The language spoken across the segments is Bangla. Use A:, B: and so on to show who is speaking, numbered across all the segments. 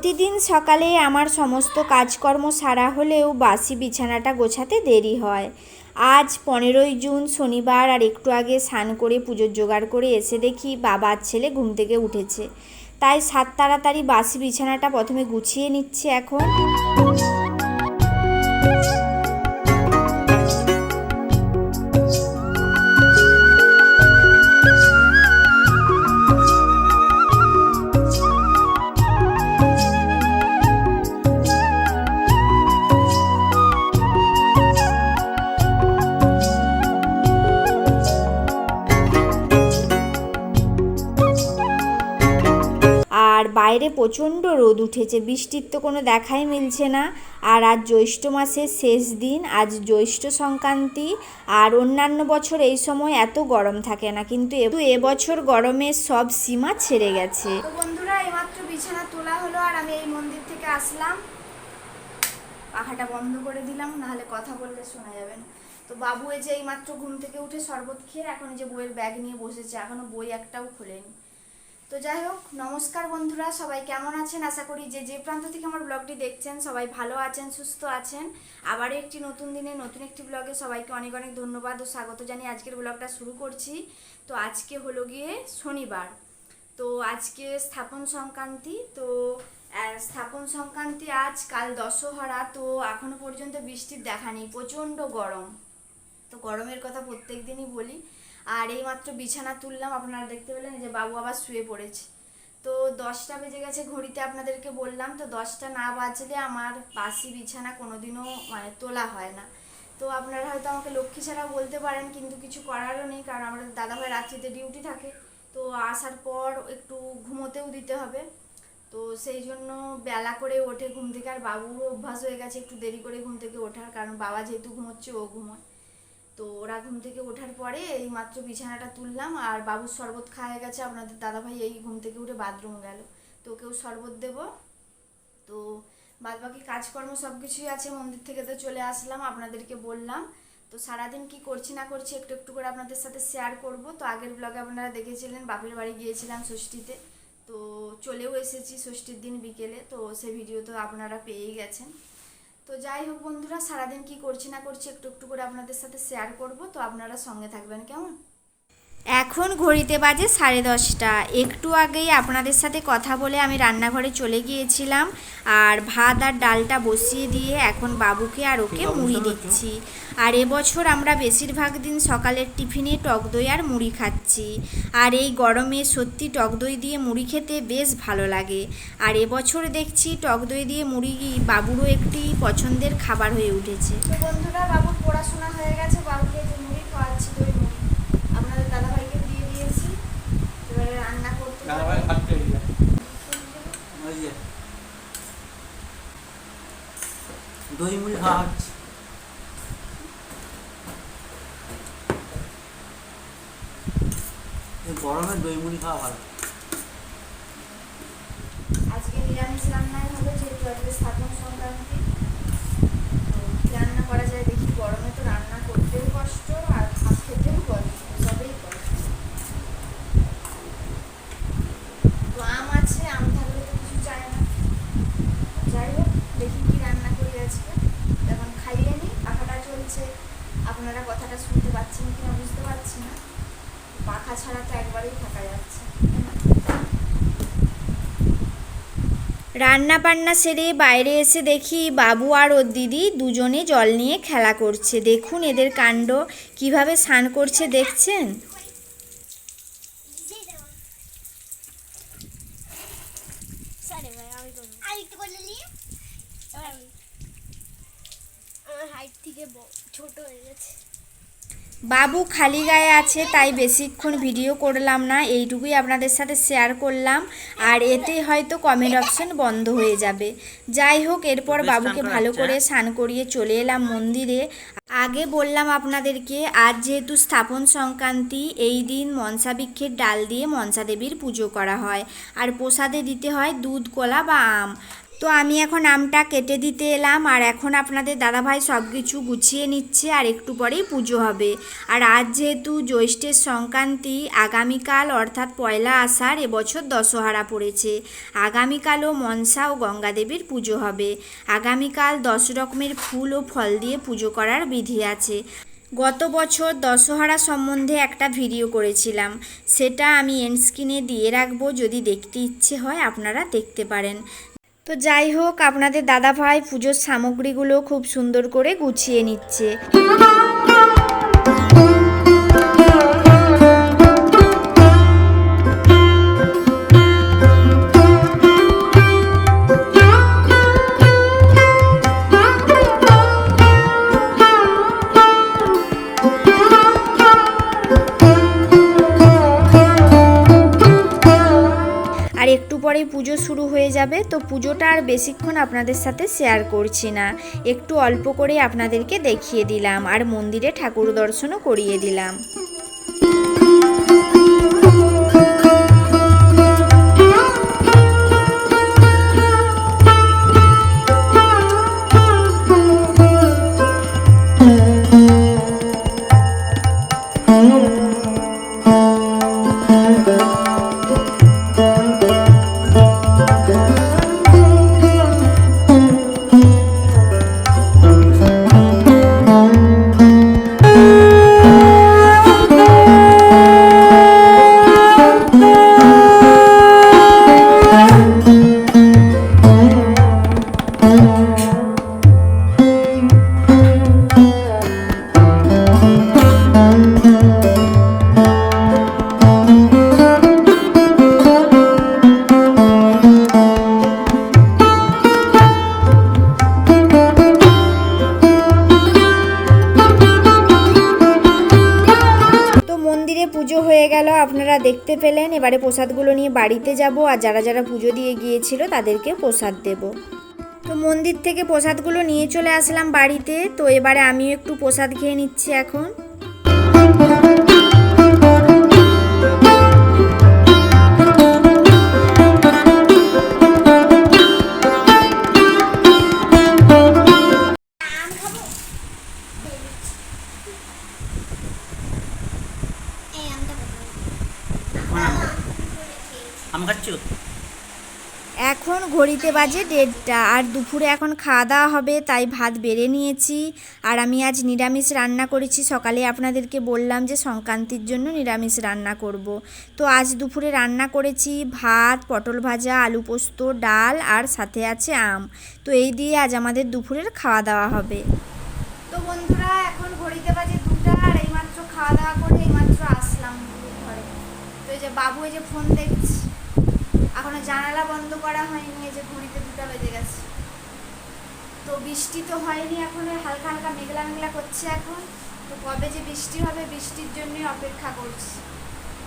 A: প্রতিদিন সকালে আমার সমস্ত কাজকর্ম সারা হলেও বাসি বিছানাটা গোছাতে দেরি হয়। আজ পনেরোই জুন, শনিবার আর একটু আগে স্নান করে পুজোর জোগাড় করে এসে দেখি বাবার ছেলে ঘুম থেকে উঠেছে। তাই সাত তাড়াতাড়ি বাসি বিছানাটা প্রথমে গুছিয়ে নিচ্ছে এখন। বাইরে প্রচণ্ড রোদ উঠেছে, বৃষ্টির তো কোনো দেখাই মিলছে না। আর আজ জ্যৈষ্ঠ মাসের শেষ দিন, আজ জ্যৈষ্ঠ সংক্রান্তি, আর অন্যান্য বছর এই সময় এত গরম থাকে না, কিন্তু এবছর গরমের সব সীমা ছেড়ে গেছে।
B: বন্ধুরা, এইমাত্র বিছানা তোলা হলো আর আমি এই মন্দির থেকে আসলাম। পাখাটা বন্ধ করে দিলাম, নাহলে কথা বললে শোনা যাবে না। তো বাবু এই যে এইমাত্র ঘুম থেকে উঠে শরবত খেয়ে এখন যে বইয়ের ব্যাগ নিয়ে বসেছে, এখনও বই একটাও খোলেনি। তো যাই হোক, নমস্কার বন্ধুরা, সবাই কেমন আছেন? আশা করি যে যে প্রান্ত থেকে আমার ব্লগটি দেখছেন, সবাই ভালো আছেন, সুস্থ আছেন। আবার একটি নতুন দিনে, নতুন একটি ব্লগে সবাইকে অনেক অনেক ধন্যবাদ ও স্বাগত জানিয়ে আজকের ব্লগটা শুরু করছি। তো আজকে হলো গিয়ে শনিবার। তো আজকে স্থাপন সংক্রান্তি, তো স্থাপন সংক্রান্তি আজ কাল দশহরা, তো এখনও পর্যন্ত বৃষ্টির দেখা নেই, প্রচণ্ড গরম। তো গরমের কথা প্রত্যেক দিনই বলি। আর এই মাত্র বিছানা তুললাম, আপনারা দেখতে পেলেন যে বাবু আবার শুয়ে পড়েছে। তো দশটা বেজে গেছে ঘড়িতে আপনাদেরকে বললাম, তো দশটা না বাজলে আমার বাসি বিছানা কোনোদিনও মানে তোলা হয় না। তো আপনারা হয়তো আমাকে লক্ষ্মী ছাড়া বলতে পারেন, কিন্তু কিছু করারও নেই, কারণ আমাদের দাদাভাই রাত্রিতে ডিউটি থাকে। তো আসার পর একটু ঘুমোতেও দিতে হবে। তো সেই জন্য বেলা করে ওঠে ঘুম থেকে, আর বাবুরও অভ্যাস হয়ে গেছে একটু দেরি করে ঘুম থেকে ওঠার, কারণ বাবা যেহেতু ঘুমোচ্ছে, ও ঘুমোয়। তো ওরা ঘুম থেকে ওঠার পরে এই মাত্র বিছানাটা তুললাম আর বাবুর শরবত খাওয়া গেছে, আপনাদের দাদাভাই এই ঘুম থেকে উঠে বাথরুম গেল। তো ওকেও শরবত দেব। তো বাদ বাকি কাজকর্ম সব কিছুই আছে, মন্দির থেকে তো চলে আসলাম, আপনাদেরকে বললাম। তো সারাদিন কি করছি না করছি একটু একটু করে আপনাদের সাথে শেয়ার করব। তো আগের ব্লগে আপনারা দেখেছিলেন, বাপের বাড়ি গিয়েছিলাম ষষ্ঠীতে। তো চলেও এসেছি ষষ্ঠীর দিন বিকেলে, তো সে ভিডিও তো আপনারা পেয়েই গেছেন। তো যাই হোক বন্ধুরা, সারাদিন কি করছি না করছি একটু একটু করে আপনাদের সাথে শেয়ার করব। তো আপনারা সঙ্গে থাকবেন, কেমন?
A: এখন ঘড়িতে বাজে সাড়ে দশটা। একটু আগেই আপনাদের সাথে কথা বলে আমি রান্নাঘরে চলে গিয়েছিলাম আর ভাত আর ডালটা বসিয়ে দিয়ে এখন বাবুকে আর ওকে মুড়ি দিচ্ছি। আর এবছর আমরা বেশিরভাগ দিন সকালের টিফিনে টক দই আর মুড়ি খাচ্ছি। আর এই গরমে সত্যি টক দই দিয়ে মুড়ি খেতে বেশ ভালো লাগে। আর এবছর দেখছি টক দই দিয়ে মুড়ি বাবুরও একটি পছন্দের খাবার হয়ে উঠেছে।
B: বন্ধুরা বাবুর পড়াশোনা হয়ে গেছে বাবুকে মুড়ি খাওয়াচ্ছি দই মুড়ি আপনাদের দাদাভাইকে দিয়ে দিয়েছি এবারে রান্না করতে
C: দাদাভাই
B: হবে।
C: ভাত পেয়ে গেল ওই যে এই গরমে দই মুড়ি খাওয়া ভালো।
B: আজকে নিরামিষ রান্নাই হবে, যেহেতু আজকে স্থাপন সংক্রান্তি। রান্না করা যায় দেখি, গরমে তো রান্না করতেও কষ্ট আর ভাত খেতেও কষ্ট সবেই কষ্ট তো আম আছে আম থাকলে তো কিছু চায় না যাই হোক দেখি কি রান্না করি আজকে এখন খাইয়ে নিই পাখাটা চলছে আপনারা কথাটা শুনতে পাচ্ছেন কিনা বুঝতে পারছি না। পাখা ছাড়া তো একবারেই থাকা যাচ্ছে
A: রান্না বান্না সেরে বাইরে এসে দেখি বাবু আর ওর দিদি দুজনে জল নিয়ে খেলা করছে। দেখুন এদের কাণ্ড কীভাবে স্নান করছে দেখছেন?
D: আমি করব আর একটু করলে নিয়ে এবার আমি। আমার হাইট থেকে ছোট হয়ে গেছে।
A: বাবু খালি গায়ে আছে তাই বেশিক্ষণ ভিডিও করলাম না। এইটুকুই আপনাদের সাথে শেয়ার করলাম। আর এতে হয়তো কমেন্ট অপশন বন্ধ হয়ে যাবে। যাই হোক এরপর বাবুকে ভালো করে স্নান করিয়ে চলে এলাম মন্দিরে। আগে বললাম আপনাদেরকে আজ যেহেতু স্থাপন সংক্রান্তি এই দিন মনসা বৃক্ষের ডাল দিয়ে মনসা দেবীর পুজো করা হয়। আর প্রসাদে দিতে হয় দুধ কলা বা আম। তো আমি এখন আমটা কেটে দিতে এলাম, আর এখন আপনাদের দাদাভাই সব কিছু গুছিয়ে নিচ্ছে, আর একটু পরেই পুজো হবে। আর আজ যেহেতু জ্যৈষ্ঠের সংক্রান্তি, আগামীকাল অর্থাৎ পয়লা আষাঢ় এবছর দশহারা পড়েছে। আগামীকালও মনসা ও গঙ্গা দেবীর পুজো হবে। আগামীকাল দশ রকমের ফুল ও ফল দিয়ে পুজো করার বিধি আছে। গত বছর দশহারা সম্বন্ধে একটা ভিডিও করেছিলাম। সেটা আমি এনস্ক্রিনে দিয়ে রাখব, যদি দেখতে ইচ্ছে হয় আপনারা দেখতে পারেন। তো যাই হোক আপনাদের দাদা ভাই পুজোর সামগ্রীগুলো খুব সুন্দর করে গুছিয়ে নিচ্ছে। যাবে, তো পুজোটা আর বেশিক্ষণ আপনাদের সাথে শেয়ার করছি না। একটু অল্প করে আপনাদেরকে দেখিয়ে দিলাম, আর মন্দিরে ঠাকুর দর্শনও করিয়ে দিলাম। গেল আপনারা দেখতে পেলেন, এবারে প্রসাদগুলো নিয়ে বাড়িতে যাব আর যারা যারা পুজো দিয়ে গিয়েছিল তাদেরকে প্রসাদ দেব। তো মন্দির থেকে প্রসাদগুলো নিয়ে চলে আসলাম বাড়িতে, তো এবারে আমিও একটু প্রসাদ খেয়ে নিচ্ছি এখন।
C: খাচ্ছ?
A: এখন ঘড়িতে বাজে দেড়টা আর দুপুরে এখন খাওয়া দাওয়া হবে, তাই ভাত বেড়ে নিয়েছি। আর আমি আজ নিরামিষ রান্না করেছি, সকালে আপনাদেরকে বললাম যে সংক্রান্তির জন্য নিরামিষ রান্না করব। তো আজ দুপুরে রান্না করেছি ভাত, পটল ভাজা, আলু পোস্ত, ডাল আর সাথে আছে আম। তো এই দিয়ে আজ আমাদের দুপুরের খাওয়া দাওয়া হবে।
B: তো বন্ধুরা, এখন ঘড়িতে বাজে দুটা আর এইমাত্র খাওয়া দাওয়া করে এইমাত্র আসলাম। যে বাবু এই যে ফোন দেখছি এখনও জানালা বন্ধ করা হয়নি এই যে ঘড়িতে দুটা বেজে গেছে। তো বৃষ্টি তো হয়নি এখন হালকা হালকা মেঘলা মেঘলা করছে এখন। তো কবে যে বৃষ্টি হবে বৃষ্টির জন্যই অপেক্ষা করছি।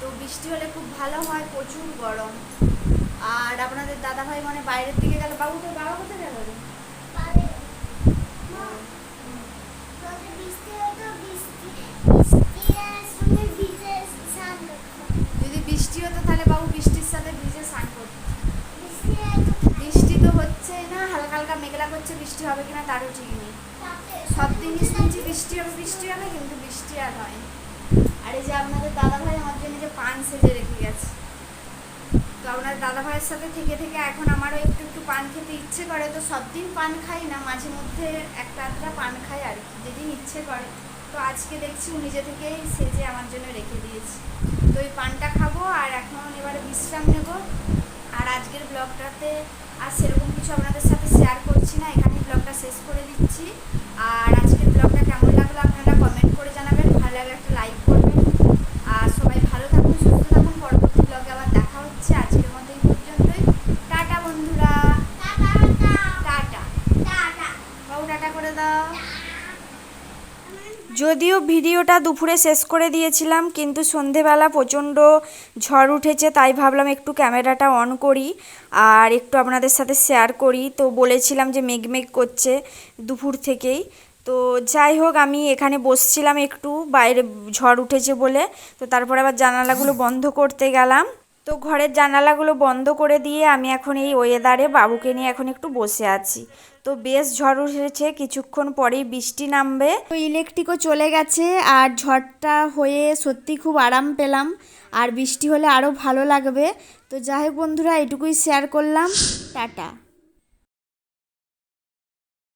B: তো বৃষ্টি হলে খুব ভালো হয় প্রচুর গরম। আর আপনাদের দাদা ভাই মানে বাইরের দিকে গেল। বাবু তো বাবা কোথায় গেল
D: বৃষ্টি হতো বৃষ্টি বৃষ্টির সঙ্গে ভিজে স্নান করতো
B: যদি বৃষ্টি হতো তাহলে বাবু বৃষ্টির সাথে ভিজে স্নান করতো।
D: বৃষ্টি
B: তো হচ্ছে না, হালকা হালকা মেঘলা করছে, বৃষ্টি হবে কিনা তারও ঠিক নেই। সব দিনই শুনছি বৃষ্টি হবে বৃষ্টি হবে, কিন্তু বৃষ্টি আর হয় আর এই যে আপনাদের দাদা ভাই আমার জন্য যে পান সেজে রেখে গেছে। তো আপনার দাদা ভাইয়ের সাথে থেকে থেকে এখন আমারও একটু একটু পান খেতে ইচ্ছে করে, তো সব দিন পান খাই না, মাঝে মধ্যে একটা আধটা পান খাই আর কি, যেদিন ইচ্ছে করে। তো আজকে দেখছি নিজে থেকেই সেজে আমার জন্য রেখে দিয়েছে। তো ওই পানটা খাব আর এখন এবারে বিশ্রাম নেব। আর আজকের ব্লগটাতে আর সেরকম কিছু আপনাদের সাথে শেয়ার করছি না এখানে ব্লগটা শেষ করে দিচ্ছি। আর আজকের ব্লগটা কেমন লাগল আপনারা কমেন্ট করে জানাবেন ভালো লাগলে একটা লাইক করবেন আর সবাই ভালো থাকুন সুস্থ থাকুন পরবর্তী ব্লগে আবার দেখা হচ্ছে আজকের মতো এই পর্যন্তই টাটা বন্ধুরা
D: টাটা
B: টাটা
D: টাটা
B: বাবু টাটা করে দাও
A: যদিও ভিডিওটা দুপুরে শেষ করে দিয়েছিলাম, কিন্তু সন্ধেবেলা প্রচণ্ড ঝড় উঠেছে, তাই ভাবলাম একটু ক্যামেরাটা অন করি আর একটু আপনাদের সাথে শেয়ার করি। তো বলেছিলাম যে মেঘ মেঘ করছে দুপুর থেকেই। তো যাই হোক, আমি এখানে বসছিলাম একটু, বাইরে ঝড় উঠেছে বলে। তো তারপরে আবার জানালাগুলো বন্ধ করতে গেলাম।
B: তো ঘরের জানালাগুলো বন্ধ করে দিয়ে আমি এখন এই ওয়েদারে বাবুকে নিয়ে এখন একটু বসে আছি। তো বেশ ঝড় উঠেছে, কিছুক্ষণ পরেই বৃষ্টি নামবে। তো ইলেকট্রিকও চলে গেছে আর ঝড়টা হয়ে সত্যি খুব আরাম পেলাম। আর বৃষ্টি হলে আরও ভালো লাগবে। তো যাই হোক বন্ধুরা, এটুকুই শেয়ার করলাম। টাটা।